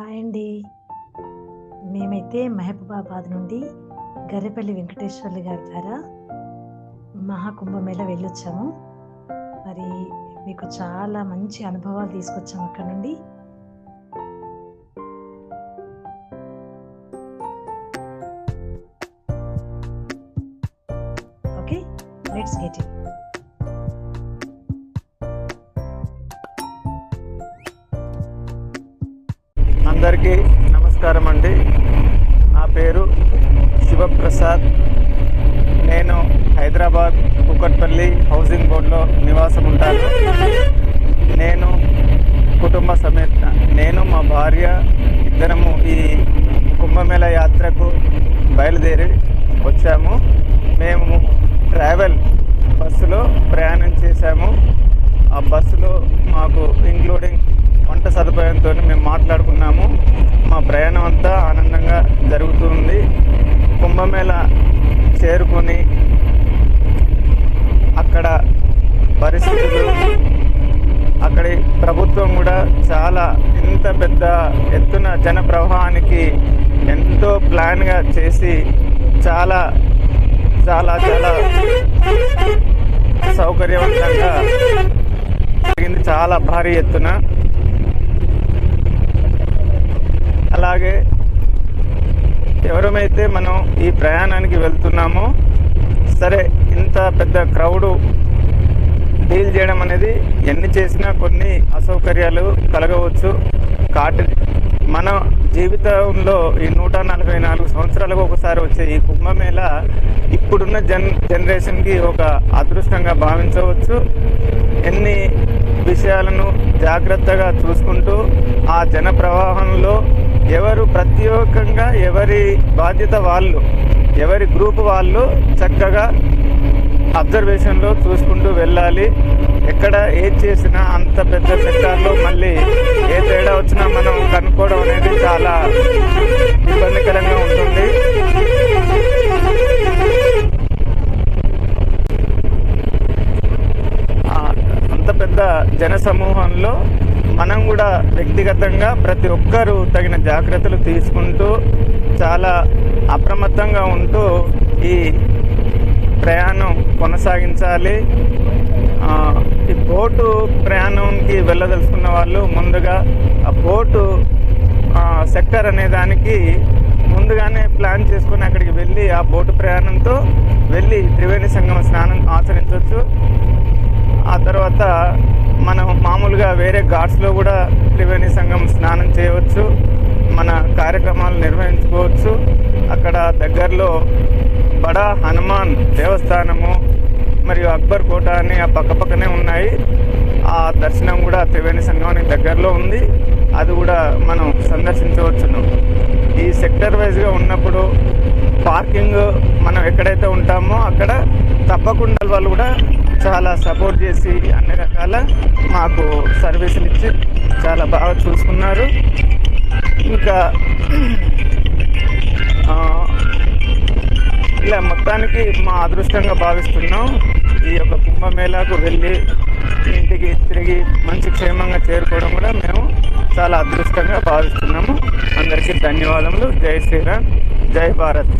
Hi అండి. మేమైతే మహబూబాబాద్ నుండి గర్రెపల్లి వెంకటేశ్వర్లు గారి ద్వారా మహాకుంభమేళ వెళ్ళొచ్చాము. మరి మీకు చాలా మంచి అనుభవాలు తీసుకొచ్చాము అక్కడ నుండి. ఓకే లెట్స్ గెట్ ఇట్ అందరికీ నమస్కారం అండి. నా పేరు శివప్రసాద్. నేను హైదరాబాద్ కుక్కట్పల్లి హౌసింగ్ బోర్డులో నివాసం ఉంటాను. నేను కుటుంబ సమేత నేను మా భార్య ఇద్దరము ఈ కుంభమేళ యాత్రకు బయలుదేరి వచ్చాము. మేము ట్రావెల్ బస్సులో ప్రయాణం చేశాము. ఆ బస్సులో మాకు ఇంక్లూడింగ్ వంట సదుపాయంతో మేము మాట్లాడుకున్నాము. ప్రయాణం అంతా ఆనందంగా జరుగుతుంది కుంభమేళ చేరుకొని అక్కడ పరిస్థితులు అక్కడి ప్రభుత్వం కూడా చాలా ఇంత పెద్ద ఎత్తున జన ప్రవాహానికి ఎంతో ప్లాన్గా చేసి చాలా చాలా చాలా సౌకర్యవంతంగా జరిగింది. చాలా భారీ ఎత్తున అలాగే ఎవరమైతే మనం ఈ ప్రయాణానికి వెళ్తున్నామో సరే ఇంత పెద్ద క్రౌడు డీల్ చేయడం అనేది ఎన్ని చేసినా కొన్ని అసౌకర్యాలు కలగవచ్చు. కాటి మన జీవితంలో ఈ నూట నలభై నాలుగు సంవత్సరాలకు ఒకసారి వచ్చే ఈ కుంభమేళ ఇప్పుడున్న జన్ జనరేషన్కి ఒక అదృష్టంగా భావించవచ్చు. ఎన్ని విషయాలను జాగ్రత్తగా చూసుకుంటూ ఆ జన ప్రవాహంలో ఎవరు ప్రత్యేకంగా ఎవరి బాధ్యత వాళ్ళు ఎవరి గ్రూప్ వాళ్ళు చక్కగా అబ్జర్వేషన్లో చూసుకుంటూ వెళ్ళాలి. ఎక్కడ ఏది చేసినా అంత పెద్ద సెక్టార్లో మళ్ళీ ఏ తేడా వచ్చినా మనం కనుక్కోవడం అనేది చాలా ఇబ్బందికరంగా ఉంటుంది. అంత పెద్ద జన సమూహంలో మనం కూడా వ్యక్తిగతంగా ప్రతి ఒక్కరూ తగిన జాగ్రత్తలు తీసుకుంటూ చాలా అప్రమత్తంగా ఉంటూ ఈ ప్రయాణం కొనసాగించాలి. ఈ బోటు ప్రయాణంకి వెళ్ళదలుచుకున్న వాళ్ళు ముందుగా ఆ బోటు సెక్టర్ అనే దానికి ముందుగానే ప్లాన్ చేసుకుని అక్కడికి వెళ్ళి ఆ బోటు ప్రయాణంతో వెళ్ళి త్రివేణి సంగమ స్నానం ఆచరించవచ్చు ఆ తర్వాత మనం మామూలుగా వేరే ఘాట్స్లో కూడా త్రివేణి సంఘం స్నానం చేయవచ్చు మన కార్యక్రమాలు నిర్వహించుకోవచ్చు. అక్కడ దగ్గరలో బడా హనుమాన్ దేవస్థానము మరియు అక్బర్ కోట అని ఆ పక్కపక్కనే ఉన్నాయి. ఆ దర్శనం కూడా త్రివేణి సంఘానికి దగ్గరలో ఉంది. అది కూడా మనం సందర్శించవచ్చును. ఈ సెక్టర్ వైజ్గా ఉన్నప్పుడు పార్కింగ్ మనం ఎక్కడైతే ఉంటామో అక్కడ తప్పకుండా వాళ్ళు కూడా చాలా సపోర్ట్ చేసి అన్ని రకాల మాకు సర్వీసులు ఇచ్చి చాలా బాగా చూసుకున్నారు. ఇంకా ఇలా మొత్తానికి మా అదృష్టంగా భావిస్తున్నాం. ఈ యొక్క కుంభమేళాకు వెళ్ళి ఇంటికి తిరిగి మంచి క్షేమంగా చేరుకోవడం కూడా మేము చాలా అదృష్టంగా భావిస్తున్నాము. అందరికీ ధన్యవాదములు. జై శ్రీరామ్. జై భారత్.